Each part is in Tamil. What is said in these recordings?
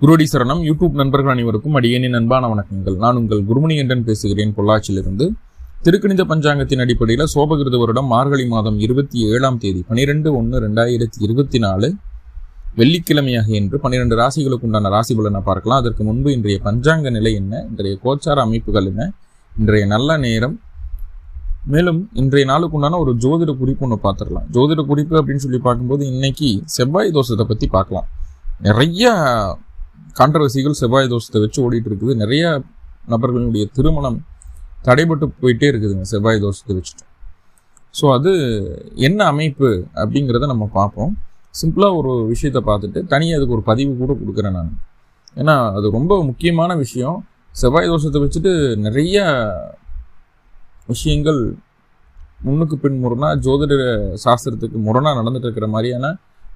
குருடி சரணம். யூடியூப் நண்பர்கள் அனைவருக்கும் அடியேனின் அன்பான வணக்கங்கள். நான் உங்கள் குருமணிகண்டன் பேசுகிறேன். பொள்ளாச்சியிலிருந்து திருக்கணித பஞ்சாங்கத்தின் அடிப்படையில் சோபகிருத வருடம் மார்கழி மாதம் இருபத்தி ஏழாம் தேதி பனிரெண்டு ஒன்று ரெண்டாயிரத்தி இருபத்தி நாலு வெள்ளிக்கிழமையாக என்று பன்னிரெண்டு ராசிகளுக்கு உண்டான ராசி பலனை பார்க்கலாம். அதற்கு முன்பு இன்றைய பஞ்சாங்க நிலை என்ன? இன்றைய கோச்சார அமைப்புகள் என்ன? இன்றைய நல்ல நேரம். மேலும் இன்றைய நாளுக்கு உண்டான ஒரு ஜோதிட குறிப்பு ஒன்று பார்த்துடலாம். ஜோதிட குறிப்பு அப்படின்னு சொல்லி பார்க்கும்போது இன்னைக்கு செவ்வாய் தோஷத்தை பற்றி பார்க்கலாம். நிறைய கான்ட்ரவர்சிகள் செவ்வாய் தோஷத்தை வச்சு ஓடிட்டு இருக்குது நிறைய நபர்களுடைய திருமணம் தடைபட்டு போயிட்டே இருக்குதுங்க செவ்வாய் தோஷத்தை வச்சுட்டு. ஸோ அது என்ன அமைப்பு அப்படிங்கிறத நம்ம பார்ப்போம். சிம்பிளாக ஒரு விஷயத்தை பார்த்துட்டு தனியாக அதுக்கு ஒரு பதிவு கூட கொடுக்குறேன் நான். ஏன்னா அது ரொம்ப முக்கியமான விஷயம். செவ்வாய் தோஷத்தை வச்சுட்டு நிறைய விஷயங்கள் முன்னுக்கு பின் முரணா ஜோதிட சாஸ்திரத்துக்கு முரணாக நடந்துட்டு இருக்கிற மாதிரியான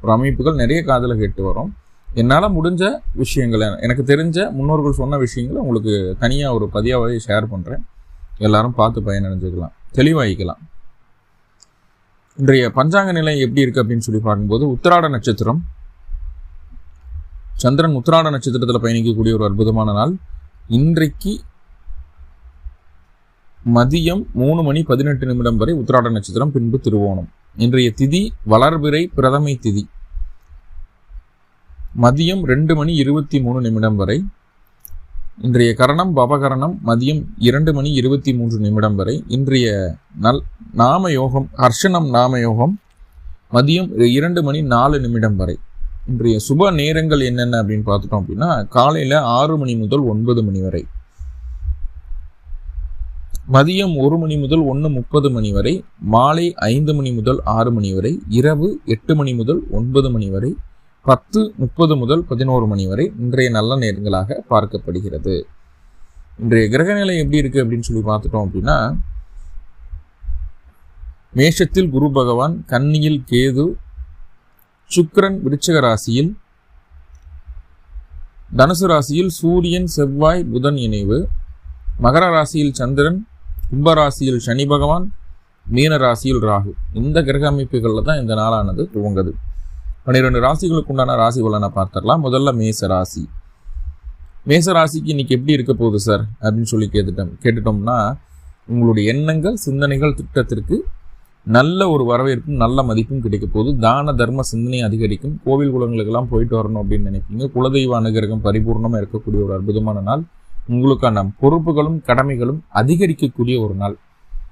ஒரு அமைப்புகள் நிறைய காதில் கேட்டு வரும். என்னால் முடிஞ்ச விஷயங்களை எனக்கு தெரிஞ்ச முன்னோர்கள் சொன்ன விஷயங்களை உங்களுக்கு தனியாக ஒரு பதியாகவே ஷேர் பண்ணுறேன் எல்லாரும் பார்த்து பயனடைஞ்சுக்கலாம். தெளிவாகிக்கலாம் இன்றைய பஞ்சாங்க நிலை எப்படி இருக்குது அப்படின்னு சொல்லி பார்க்கும்போது உத்திராட நட்சத்திரம். சந்திரன் உத்திராட நட்சத்திரத்தில் பயணிக்கக்கூடிய ஒரு அற்புதமான நாள். இன்றைக்கு மதியம் மூணு மணி பதினெட்டு நிமிடம் வரை உத்திராட நட்சத்திரம் பின்பு திருவோணம். இன்றைய திதி வளர்பிறை பிரதமை திதி. மதியம் ரெண்டு மணி இருபத்தி மூணு நிமிடம் வரை. இன்றைய கரணம் பவகரணம் மதியம் இரண்டு மணி இருபத்தி மூன்று நிமிடம் வரை. இன்றைய நல் நாம யோகம் ஹர்ஷனம் நாம யோகம் மதியம் இரண்டு மணி நாலு நிமிடம் வரை. இன்றைய சுப நேரங்கள் என்னென்ன அப்படின்னு பார்த்துட்டோம் அப்படின்னா காலையில் ஆறு மணி முதல் ஒன்பது மணி வரை. மதியம் ஒரு மணி முதல் ஒன்று முப்பது மணி வரை. மாலை ஐந்து மணி முதல் ஆறு மணி வரை. இரவு எட்டு மணி முதல் ஒன்பது மணி வரை. பத்து முப்பது முதல் பதினோரு மணி வரை இன்றைய நல்ல நேரங்களாக பார்க்கப்படுகிறது. இன்றைய கிரகநிலை எப்படி இருக்கு அப்படின்னு சொல்லி பார்த்துட்டோம் அப்படின்னா மேஷத்தில் குரு பகவான் கன்னியில் கேது சுக்கரன் விருச்சக ராசியில் தனுசு ராசியில் சூரியன் செவ்வாய் புதன் இணைவு மகர ராசியில் சந்திரன் கும்பராசியில் சனி பகவான் மீன ராசியில் ராகு. இந்த கிரக அமைப்புகளில் தான் இந்த நாளானது துவங்குது. பன்னிரெண்டு ராசிகளுக்கு உண்டான ராசி பலனை பார்த்துடலாம். முதல்ல மேச ராசி. மேச ராசிக்கு இன்னைக்கு எப்படி இருக்க போகுது சார்? அப்படின்னு சொல்லி கேட்டுட்டோம். கேட்டுட்டோம்னா உங்களுடைய எண்ணங்கள் சிந்தனைகள் திட்டத்திற்கு நல்ல ஒரு வரவேற்பும் நல்ல மதிப்பும் கிடைக்க போகுது. தான தர்ம சிந்தனை அதிகரிக்கும். கோவில் குளங்களுக்கெல்லாம் போயிட்டு வரணும் அப்படின்னு நினைப்பீங்க. குலதெய்வ அனுகிரகம் பரிபூர்ணமாக இருக்கக்கூடிய ஒரு அற்புதமான நாள். உங்களுக்கான பொறுப்புகளும் கடமைகளும் அதிகரிக்கக்கூடிய ஒரு நாள்.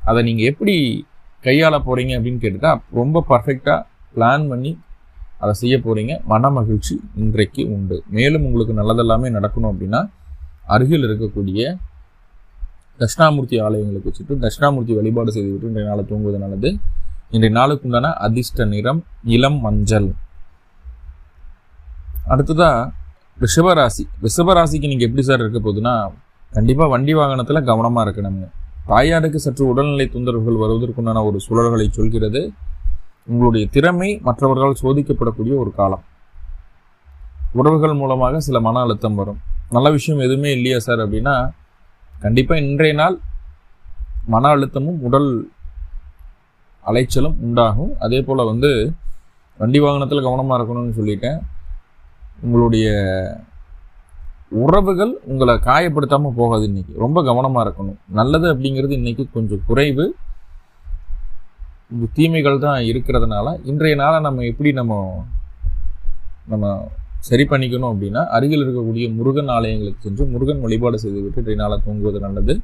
அதை நீங்கள் எப்படி கையாள போகிறீங்க அப்படின்னு கேட்டுட்டா ரொம்ப பர்ஃபெக்டாக பிளான் பண்ணி அதை செய்ய போகிறீங்க மன மகிழ்ச்சி இன்றைக்கு உண்டு. மேலும் உங்களுக்கு நல்லதெல்லாமே நடக்கணும் அப்படின்னா அருகில் இருக்கக்கூடிய தட்சிணாமூர்த்தி ஆலயங்களுக்கு வச்சுட்டு தட்சிணாமூர்த்தி வழிபாடு செய்துவிட்டு இன்றைய நாளை தூங்குவது நல்லது. இன்றைய நாளுக்கு உண்டான அதிர்ஷ்ட நிறம் இளம் மஞ்சள். அடுத்ததாக ரிஷபராசி. ரிஷபராசிக்கு நீங்கள் எப்படி சார் இருக்க போகுதுன்னா கண்டிப்பாக வண்டி வாகனத்தில் கவனமாக இருக்கணுங்க. தாயாருக்கு சற்று உடல்நிலை தொந்தரவுகள் வருவதற்குண்டான ஒரு சூழல்களை சொல்கிறது. உங்களுடைய திறமை மற்றவர்களால் சோதிக்கப்படக்கூடிய ஒரு காலம். உறவுகள் மூலமாக சில மன அழுத்தம் வரும். நல்ல விஷயம் எதுவுமே இல்லையா சார் அப்படின்னா கண்டிப்பாக இன்றைய நாள் மன அழுத்தமும் உடல் அலைச்சலும் உண்டாகும். அதே போல் வந்து வண்டி வாகனத்தில் கவனமாக இருக்கணும்னு சொல்லிட்டேன். உங்களுடைய உறவுகள் உங்களை காயப்படுத்தாமல் போகாது இன்னைக்கு. ரொம்ப கவனமாக இருக்கணும். நல்லது அப்படிங்கிறது இன்றைக்கி கொஞ்சம் குறைவு. தீமைகள் தான் இருக்கிறதுனால இன்றைய நாளை நம்ம எப்படி நம்ம நம்ம சரி பண்ணிக்கணும் அப்படின்னா அருகில் இருக்கக்கூடிய முருகன் ஆலயங்களுக்கு சென்று முருகன் வழிபாடு செய்துவிட்டு இன்றைய நாளை தூங்குவது நல்லது.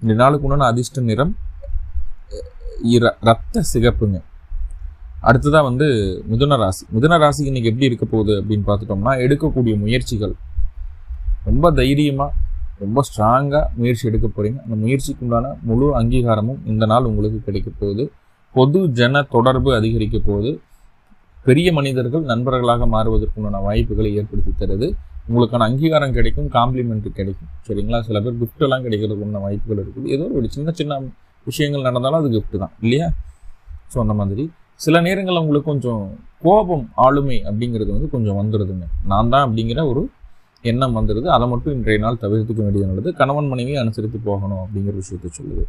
இன்றைய நாளுக்கு உண்டான அதிர்ஷ்ட நிறம் இர- ரத்த சிகப்புங்க. அடுத்ததாக வந்து மிதுன ராசி. மிதுன ராசிக்கு இன்னைக்கு எப்படி இருக்க போகுது அப்படின்னு பார்த்துட்டோம்னா எடுக்கக்கூடிய முயற்சிகள். ரொம்ப தைரியமாக ரொம்ப ஸ்ட்ராங்காக முயற்சி எடுக்க போகிறீங்க அந்த முயற்சிக்கு உண்டான முழு அங்கீகாரமும் இந்த நாள் உங்களுக்கு கிடைக்க போகுது. பொது ஜன தொடர்பு அதிகரிக்க போகுது. பெரிய மனிதர்கள் நண்பர்களாக மாறுவதற்குண்டான வாய்ப்புகளை ஏற்படுத்தி தருது. உங்களுக்கான அங்கீகாரம் கிடைக்கும் காம்ப்ளிமெண்ட் கிடைக்கும். சரிங்களா? சில பேர் கிஃப்ட்டெல்லாம் எல்லாம் கிடைக்கிறதுக்குண்டான வாய்ப்புகள் இருக்குது. ஏதோ ஒரு சின்ன சின்ன விஷயங்கள் நடந்தாலும் அது கிஃப்ட்டு தான். இல்லையா? ஸோ அந்த மாதிரி. சில நேரங்களில் உங்களுக்கு கொஞ்சம் கோபம் ஆளுமை அப்படிங்கிறது வந்து கொஞ்சம் வந்துடுதுங்க நான் தான் அப்படிங்கிற ஒரு எண்ணம் வந்துடுது அதை மட்டும் இன்றைய நாள் தவிர்த்துக்க வேண்டியது நல்லது. கணவன் மனைவியை அனுசரித்து போகணும் அப்படிங்கிற விஷயத்தை சொல்லுது.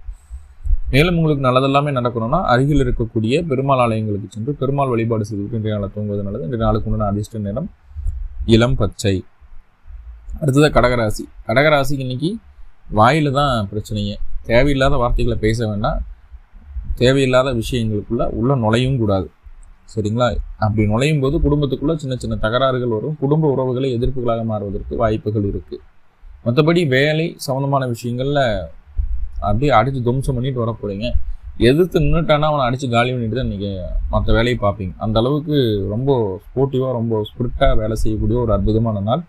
மேலும் உங்களுக்கு நல்லதெல்லாமே நடக்கணும்னா அருகில் இருக்கக்கூடிய பெருமாள் ஆலயங்களுக்கு சென்று பெருமாள் வழிபாடு செய்துவிட்டு இன்றைய நாளை தூங்குவது நல்லது. இன்றைய நாளுக்கு உண்டான அதிர்ஷ்ட நிறம் இளம் பச்சை. அடுத்தது கடகராசி. கடகராசிக்கு இன்னைக்கு வாயில் தான் பிரச்சனையே. தேவையில்லாத வார்த்தைகளை பேச வேண்டாம். தேவையில்லாத விஷயங்களுக்குள்ள உள்ள நுழையும் கூடாது. சரிங்களா? அப்படி நுழையும் போது குடும்பத்துக்குள்ளே சின்ன சின்ன தகராறுகள் வரும். குடும்ப உறவுகளை எதிர்ப்புகளாக மாறுவதற்கு வாய்ப்புகள் இருக்குது மற்றபடி வேலை சம்மந்தமான விஷயங்களில் அப்படியே அடித்து துவம்சம் பண்ணிட்டு வர எதிர்த்து நின்றுட்டானா அவனை அடித்து காலி பண்ணிட்டு தான் நீங்கள் மற்ற வேலையை பார்ப்பீங்க. அந்த அளவுக்கு ரொம்ப ஸ்போர்ட்டிவாக ரொம்ப ஸ்பிரிட்டாக வேலை செய்யக்கூடிய ஒரு அற்புதமான நாள்.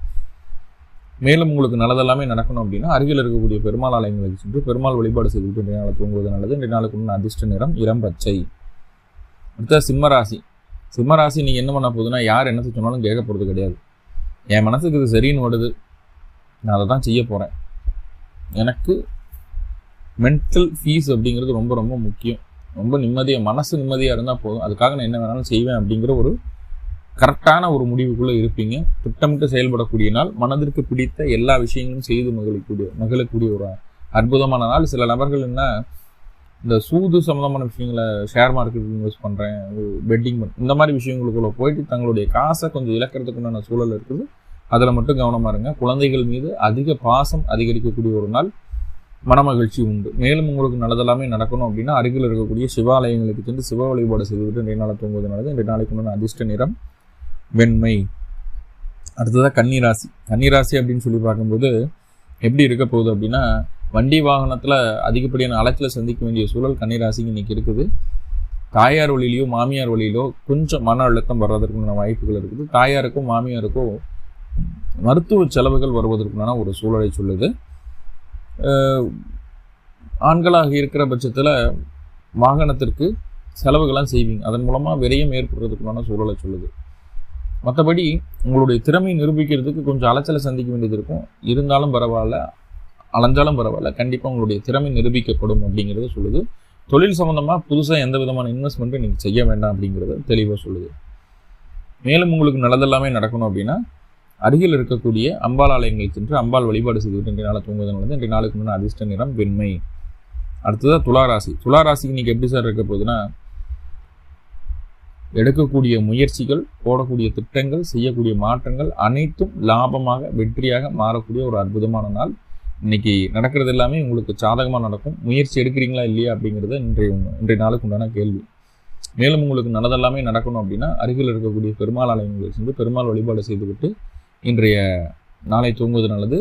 மேலும் உங்களுக்கு நல்லதெல்லாமே நடக்கணும் அப்படின்னா அருகில் இருக்கக்கூடிய பெருமாள் ஆலயங்களுக்கு சென்று பெருமாள் வழிபாடு செய்துவிட்டு இன்றைய நாள் தூங்குவது நல்லது. இன்றைய நாளுக்கு முன்ன அதிர்ஷ்ட நிறம் இளம் பச்சை அடுத்த சிம்மராசி சிம்மராசி நீங்கள் என்ன பண்ண போகுதுன்னா யார் என்ன சொன்னாலும் கேட்க போகிறது கிடையாது. என் மனசுக்கு இது சரின்னு ஓடுது. நான் அதை தான் செய்ய போகிறேன் எனக்கு மென்டல் ஃபீஸ் அப்படிங்கிறது ரொம்ப ரொம்ப முக்கியம். ரொம்ப நிம்மதியாக மனசு நிம்மதியாக இருந்தால் போதும். அதுக்காக நான் என்ன வேணாலும் செய்வேன் அப்படிங்கிற ஒரு கரெக்டான ஒரு முடிவுக்குள்ளே இருப்பீங்க. திட்டமிட்டு செயல்படக்கூடிய நாள் மனதிற்கு பிடித்த எல்லா விஷயங்களும் செய்து மகிழக்கூடிய மகிழக்கூடிய ஒரு அற்புதமான நாள். சில நபர்கள் என்ன இந்த சூது சம்மந்தமான விஷயங்களை ஷேர் மார்க்கெட் இன்வெஸ்ட் பண்ணுறேன் பெட்டிங் இந்த மாதிரி விஷயங்களுக்குள்ள போயிட்டு தங்களுடைய காசை கொஞ்சம் இழக்கிறதுக்குண்டான சூழல் இருக்குது. அதில் மட்டும் கவனமாக இருங்க. குழந்தைகள் மீது அதிக பாசம் அதிகரிக்கக்கூடிய ஒரு நாள் மனமகிழ்ச்சி உண்டு. மேலும் உங்களுக்கு நல்லதெல்லாமே நடக்கணும் அப்படின்னா அருகில் இருக்கக்கூடிய சிவாலயங்களுக்கு சென்று சிவ வழிபாடு செய்துவிட்டு ரெண்டு நாளை தூங்குவது நல்லது. ரெண்டு நாளைக்கு முன்னாடி அதிர்ஷ்ட நிறம் வெண்மை. அடுத்ததாக கன்னிராசி. கன்னிராசி அப்படின்னு சொல்லி பார்க்கும்போது எப்படி இருக்க போகுது அப்படின்னா வண்டி வாகனத்தில் அதிகப்படியான அலைச்சலை சந்திக்க வேண்டிய சூழல் கன்னிராசிக்கு இன்றைக்கி இருக்குது. தாயார் வழியிலையோ மாமியார் வழியிலோ கொஞ்சம் மன அழுத்தம் வர்றதற்குண்டான வாய்ப்புகள் இருக்குது. தாயாருக்கும் மாமியாருக்கும் மருத்துவ செலவுகள் வருவதற்குண்டான ஒரு சூழலை சொல்லுது. ஆண்களாக இருக்கிற பட்சத்தில் வாகனத்திற்கு செலவுகள்லாம் செய்வீங்க. அதன் மூலமாக விரயம் ஏற்படுறதுக்குண்டான சூழலை சொல்லுது. மற்றபடி உங்களுடைய திறமையை நிரூபிக்கிறதுக்கு கொஞ்சம் அலைச்சலை சந்திக்க வேண்டியது இருக்கும். இருந்தாலும் பரவாயில்ல. அலைஞ்சாலும் பரவாயில்ல. கண்டிப்பாக உங்களுடைய திறமை நிரூபிக்கப்படும் அப்படிங்கிறத சொல்லுது. தொழில் சம்மந்தமாக புதுசாக எந்த விதமான இன்வெஸ்ட்மெண்ட்டும் நீங்கள் செய்ய வேண்டாம் அப்படிங்கிறத தெளிவாக சொல்லுது. மேலும் உங்களுக்கு நல்லதெல்லாமே நடக்கணும் அப்படின்னா அருகில் இருக்கக்கூடிய அம்பாள் ஆலயங்களுக்கு சென்று அம்பாள் வழிபாடு செய்துவிட்டு இன்றைய நாளை தூங்குவதன் வந்து இன்றைய நாளுக்கு முன்னாடி அதிர்ஷ்ட நிறம் வெண்மை. அடுத்ததாக துளாராசி. துளாராசிக்கு இன்னைக்கு எப்படி சார் இருக்க போகுதுன்னா எடுக்கக்கூடிய முயற்சிகள் போடக்கூடிய திட்டங்கள் செய்யக்கூடிய மாற்றங்கள் அனைத்தும் லாபமாக வெற்றியாக மாறக்கூடிய ஒரு அற்புதமான நாள். இன்னைக்கு நடக்கிறது எல்லாமே உங்களுக்கு சாதகமாக நடக்கும். முயற்சி எடுக்கிறீங்களா இல்லையா அப்படிங்கிறது இன்றைய இன்றைய நாளுக்கு உண்டான கேள்வி. மேலும் உங்களுக்கு நல்லதெல்லாமே நடக்கணும் அப்படின்னா அருகில் இருக்கக்கூடிய பெருமாள் ஆலயங்களை சென்று பெருமாள் வழிபாடு செய்துவிட்டு இன்றைய நாளை தூங்குவது நல்லது.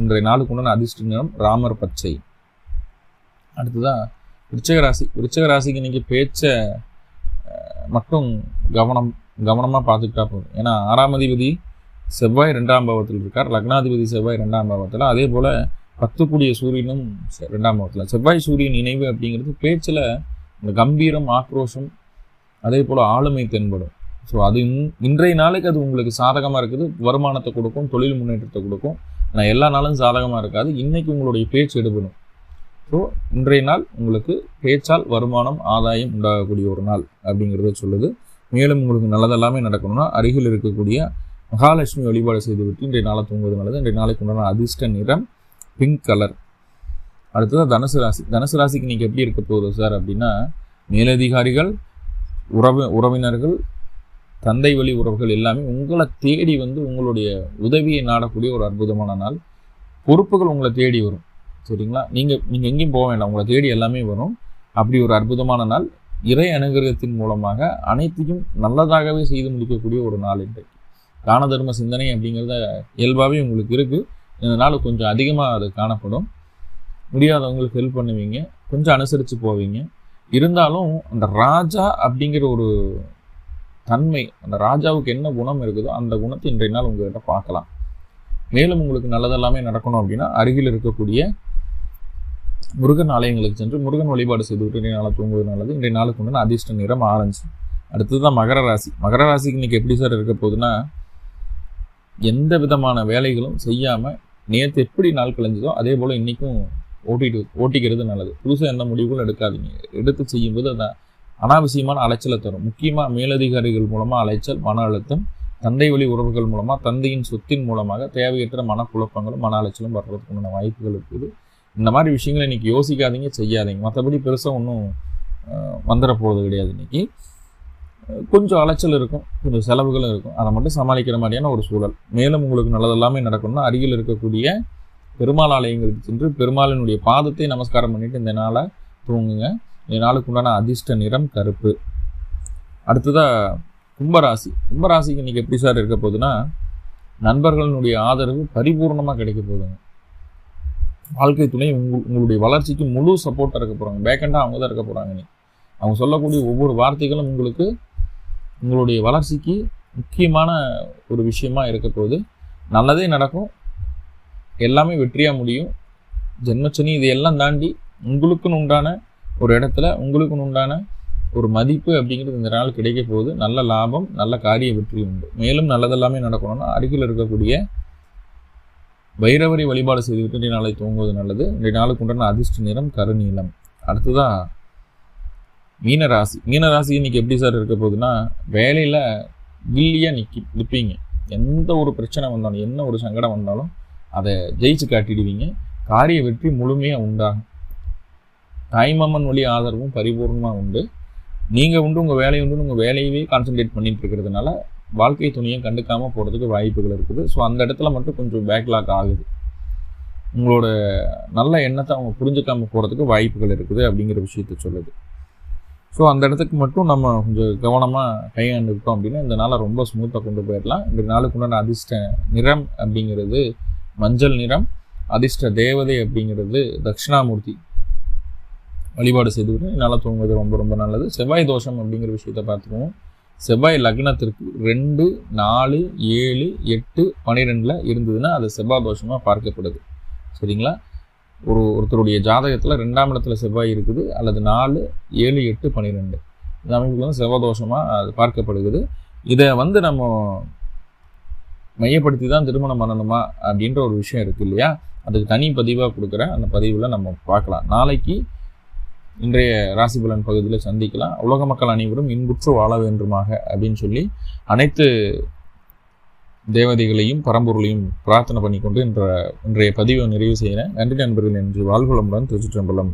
இன்றைய நாளுக்கு உண்டான அதிர்ஷ்ட நிறம் ராமர் பச்சை. அடுத்ததாக விருச்சக ராசி. விருச்சக ராசிக்கு பேச்சை மட்டும் கவனம் கவனமாக பார்த்துக்கிட்டா போதும். ஏன்னா ஆறாம் அதிபதி செவ்வாய் ரெண்டாம் பாவத்தில் இருக்கார். லக்னாதிபதி செவ்வாய் ரெண்டாம் பாவத்தில். அதே போல் பத்துக்குடிய சூரியனும் செ- ரெண்டாம் பாவத்தில் செவ்வாய் சூரியன் இணைவு அப்படிங்கிறது பேச்சில் இந்த கம்பீரம் ஆக்ரோஷம் அதே போல் ஆளுமை தென்படும். ஸோ அது இன்- இன்றைய நாளைக்கு அது உங்களுக்கு சாதகமாக இருக்குது. வருமானத்தை கொடுக்கும் தொழில் முன்னேற்றத்தை கொடுக்கும். ஆனால் எல்லா நாளும் சாதகமாக இருக்காது. இன்றைக்கி உங்களுடைய பேச்சு எடுபடும். ஸோ இன்றைய நாள் உங்களுக்கு பேச்சால் வருமானம் ஆதாயம் உண்டாகக்கூடிய ஒரு நாள் அப்படிங்கிறத சொல்லுது. மேலும் உங்களுக்கு நல்லதெல்லாமே நடக்கணும்னா அருகில் இருக்கக்கூடிய மகாலட்சுமி வழிபாடு செய்துவிட்டு இன்றைய நாளை தூங்குவது நல்லது. இன்றைய நாளைக்கு உண்டான அதிர்ஷ்ட நிறம் பிங்க் கலர் அடுத்தது தனுசு ராசி. தனுசு ராசிக்கு நீங்கள் எப்படி இருக்க போகுது சார் அப்படின்னா மேலதிகாரிகள் உறவு உறவினர்கள் தந்தை வழி உறவுகள் எல்லாமே உங்களை தேடி வந்து உங்களுடைய உதவியை நாடக்கூடிய ஒரு அற்புதமான நாள். பொறுப்புகள் உங்களை தேடி வரும். சரிங்களா? நீங்கள் நீங்கள் எங்கேயும் போக வேண்டாம். உங்களை தேடி எல்லாமே வரும். அப்படி ஒரு அற்புதமான நாள். இறை அனுகிரகத்தின் மூலமாக அனைத்தையும் நல்லதாகவே செய்து முடிக்கக்கூடிய ஒரு நாள் இன்றைக்கு. தான தர்ம சிந்தனை அப்படிங்கிறத இயல்பாகவே உங்களுக்கு இருக்குது இந்த நாள் கொஞ்சம் அதிகமாக அது காணப்படும். முடியாதவங்களுக்கு ஹெல்ப் பண்ணுவீங்க. கொஞ்சம் அனுசரித்து போவீங்க. இருந்தாலும் அந்த ராஜா அப்படிங்கிற ஒரு தன்மை அந்த ராஜாவுக்கு என்ன குணம் இருக்குதோ அந்த குணத்தை இன்றைய நாள் உங்கள்கிட்ட பார்க்கலாம். மேலும் உங்களுக்கு நல்லதெல்லாமே நடக்கணும் அப்படின்னா அருகில் இருக்கக்கூடிய முருகன் ஆலயங்களுக்கு சென்று முருகன் வழிபாடு செய்துவிட்டு இன்றைய நாளை தூங்குவது நல்லது. இன்றைய நாளுக்கு உண்டான அதிர்ஷ்ட நிறம் ஆரஞ்சு. அடுத்ததுதான் மகர ராசி. மகர ராசிக்கு இன்னைக்கு எப்படி சார் இருக்க போகுதுன்னா எந்த விதமான வேலைகளும் செய்யாமல் நேற்று எப்படி நாள் கழிஞ்சதோ அதே போல் இன்றைக்கும் ஓட்டிட்டு ஓட்டிக்கிறது நல்லது. புதுசாக எந்த முடிவுகளும் எடுக்காதீங்க. எடுத்து செய்யும்போது அது அனாவசியமான அலைச்சலை தரும். முக்கியமாக மேலதிகாரிகள் மூலமாக அலைச்சல் மன அழுத்தம் தந்தை வழி உறவுகள் மூலமாக தந்தையின் சொத்தின் மூலமாக தேவையற்ற மனக்குழப்பங்களும் மன அலைச்சலும் வர்றதுக்குண்டான வாய்ப்புகள் இருக்குது. இந்த மாதிரி விஷயங்களை இன்றைக்கி யோசிக்காதீங்க செய்யாதீங்க. மற்றபடி பெருசாக ஒன்றும் வந்துட போகிறது கிடையாது இன்னைக்கு. கொஞ்சம் அலைச்சல் இருக்கும் கொஞ்சம் செலவுகளும் இருக்கும். அதை மட்டும் சமாளிக்கிற மாதிரியான ஒரு சூழல். மேலும் உங்களுக்கு நல்லதெல்லாமே நடக்கணும்னா அருகில் இருக்கக்கூடிய பெருமாள் ஆலயங்களுக்கு சென்று பெருமாளினுடைய பாதத்தை நமஸ்காரம் பண்ணிட்டு இந்த நாளை தூங்குங்க. இந்த நாளுக்கு உண்டான அதிர்ஷ்ட நிறம் கருப்பு. அடுத்ததாக கும்பராசி. கும்பராசிக்கு இன்றைக்கி எப்படி சார் இருக்க போகுதுன்னா நண்பர்களுடைய ஆதரவு பரிபூர்ணமாக கிடைக்க போகுதுங்க. வாழ்க்கை துணை உங்கள் உங்களுடைய வளர்ச்சிக்கு முழு சப்போர்ட்டாக இருக்க போகிறாங்க பேக்கண்டாக அவங்க தான் இருக்க போகிறாங்க நீ அவங்க சொல்லக்கூடிய ஒவ்வொரு வார்த்தைகளும் உங்களுக்கு உங்களுடைய வளர்ச்சிக்கு முக்கியமான ஒரு விஷயமா இருக்க போகுது. நல்லதே நடக்கும். எல்லாமே வெற்றியாக முடியும். ஜென்மச்சனி இதையெல்லாம் தாண்டி உங்களுக்குன்னு உண்டான ஒரு இடத்துல உங்களுக்குன்னு உண்டான ஒரு மதிப்பு அப்படிங்கிறது இந்த நாள் கிடைக்க போகுது. நல்ல லாபம் நல்ல காரிய வெற்றி உண்டு. மேலும் நல்லதெல்லாமே நடக்கணும்னா அருகில் இருக்கக்கூடிய வைரவரை வழிபாடு செய்துவிட்டு இன்றைய நாளை தூங்குவது நல்லது. இன்றைய நாளுக்கு உண்டான அதிர்ஷ்ட நிறம் கருநீளம். அடுத்ததாக மீனராசி. மீனராசி இன்னைக்கு எப்படி சார் இருக்க போகுதுன்னா வேலையில் கில்லியாக நிற்கி நிற்பீங்க எந்த ஒரு பிரச்சனை வந்தாலும் என்ன ஒரு சங்கடம் வந்தாலும் அதை ஜெயிச்சு காட்டிடுவீங்க. காரிய வெற்றி முழுமையாக உண்டாகும். தாய்மாமன் வழி ஆதரவும் பரிபூர்ணமாக உண்டு. நீங்கள் உண்டு உங்கள் வேலையை உண்டு உங்கள் வேலையவே கான்சென்ட்ரேட் பண்ணிட்டு இருக்கிறதுனால வாழ்க்கை துணியை கண்டுக்காமல் போகிறதுக்கு வாய்ப்புகள் இருக்குது. ஸோ அந்த இடத்துல மட்டும் கொஞ்சம் பேக்லாக் ஆகுது. உங்களோட நல்ல எண்ணத்தை அவங்க புரிஞ்சுக்காமல் போகிறதுக்கு வாய்ப்புகள் இருக்குது அப்படிங்கிற விஷயத்த சொல்லுது. ஸோ அந்த இடத்துக்கு மட்டும் நம்ம கொஞ்சம் கவனமாக கையாண்டுக்கிட்டோம் அப்படின்னா இந்த நாளை ரொம்ப ஸ்மூத்தாக கொண்டு போயிடலாம். இந்த நாளுக்கு உண்டான அதிர்ஷ்ட நிறம் அப்படிங்கிறது மஞ்சள் நிறம் அதிர்ஷ்ட தேவதை அப்படிங்கிறது தட்சிணாமூர்த்தி வழிபாடு செய்துக்கிட்டு என்னால் தூங்குவது ரொம்ப ரொம்ப நல்லது. செவ்வாய் தோஷம் அப்படிங்கிற விஷயத்த பார்த்துக்குவோம். செவ்வாய் லக்னத்திற்கு ரெண்டு நாலு ஏழு எட்டு பன்னிரெண்டில் இருந்ததுன்னா அது செவ்வாய் தோஷமாக பார்க்கப்படுது. சரிங்களா? ஒரு ஒருத்தருடைய ஜாதகத்தில் ரெண்டாம் இடத்துல செவ்வாய் இருக்குது அல்லது நாலு ஏழு எட்டு பன்னிரெண்டு இந்த அமைப்புக்கு வந்து செவ்வாய் அது பார்க்கப்படுகிறது. இதை வந்து நம்ம மையப்படுத்தி தான் திருமணம் பண்ணணுமா அப்படின்ற ஒரு விஷயம் இருக்குது இல்லையா? அதுக்கு தனி பதிவாக கொடுக்குறேன். அந்த பதிவில் நம்ம பார்க்கலாம். நாளைக்கு இன்றைய ராசி பலன் பகுதியில் சந்திக்கலாம். உலக மக்கள் அனைவரும் இன்புற்று வாழ வேண்டுமாக அப்படின்னு சொல்லி அனைத்து தேவதைகளையும் பரம்பொருளையும் பிரார்த்தனை பண்ணிக்கொண்டு இன்ற இன்றைய பதிவை நிறைவு செய்கிறேன். நன்றி நண்பர்கள் என்று வாழ்வுளமுடன் திருச்சிற்றம்பலம்.